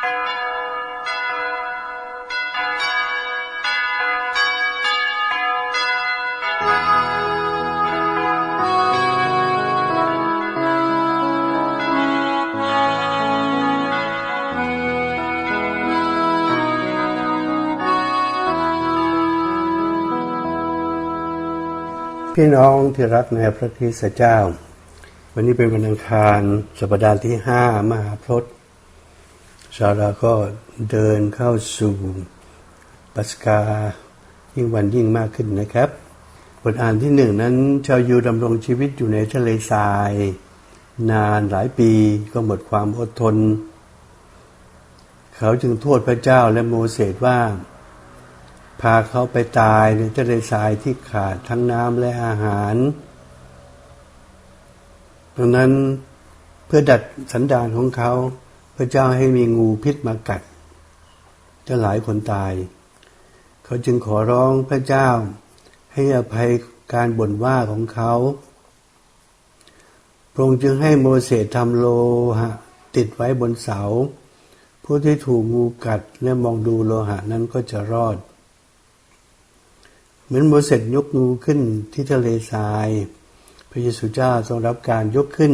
พี่น้องที่รักในพระคริสต์เจ้า วันนี้เป็นวันอังคารสัปดาห์ที่ห้ามหาพรต ชาวเราก็เดินเข้าสู่ปัสกายิ่งวันยิ่งมากขึ้นนะครับบทอ่านที่หนึ่งนั้น ชาวยูดำรงชีวิตอยู่ในทะเลทราย นานหลายปีก็หมดความอดทน เขาจึงโทษพระเจ้าและโมเสสว่า พาเขาไปตายในทะเลทรายที่ขาดทั้งน้ำและอาหารดังนั้นเพื่อดัดสันดานของเขา พระเจ้าให้มีงูพิษมากัดจะหลายคนตาย เขาจึงขอร้องพระเจ้า ให้อภัยการบ่นว่าของเขาพระองค์จึงให้โมเสสทำโลหะ ติดไว้บนเสา ผู้ที่ถูกงูกัดและมองดูโลหะนั้นก็จะรอด เหมือนโมเสสยกงูขึ้นที่ทะเลทราย พระเยซูเจ้าทรงรับการยกขึ้น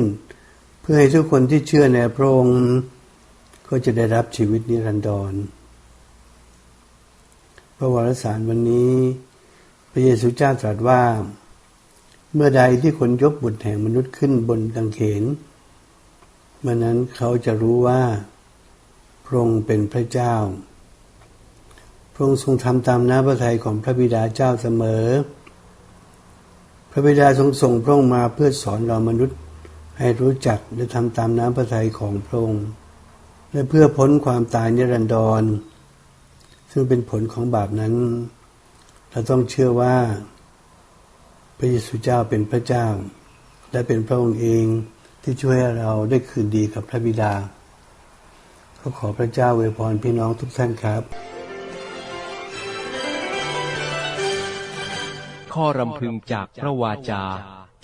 เพื่อให้ทุกคนที่เชื่อในพระองค์ ก็จะได้รับชีวิตนิรันดร พระวรสารวันนี้ พระเยซูเจ้าตรัสว่า เมื่อใดที่คนยกบุตรแห่งมนุษย์ขึ้นบนกางเขนเมื่อนั้นเขาจะรู้ว่า พระองค์เป็นพระเจ้า พระองค์ทรงทำตามน้ำพระทัยของพระบิดาเจ้าเสมอ พระบิดาทรงส่งพระองค์มาเพื่อสอนเรามนุษย์ให้รู้จักและทำตามน้ำพระทัยของพระองค์ และเพื่อพ้นความตายนิรันดร ซึ่งเป็นผลของบาปนั้น เราต้องเชื่อว่า พระเยซูเจ้าเป็นพระเจ้า และเป็นพระองค์เองที่ช่วยให้เราได้คืนดีกับพระบิดาก็ขอพระเจ้าอวยพรพี่น้องทุกท่านครับ ข้อรำพึงจากพระวาจา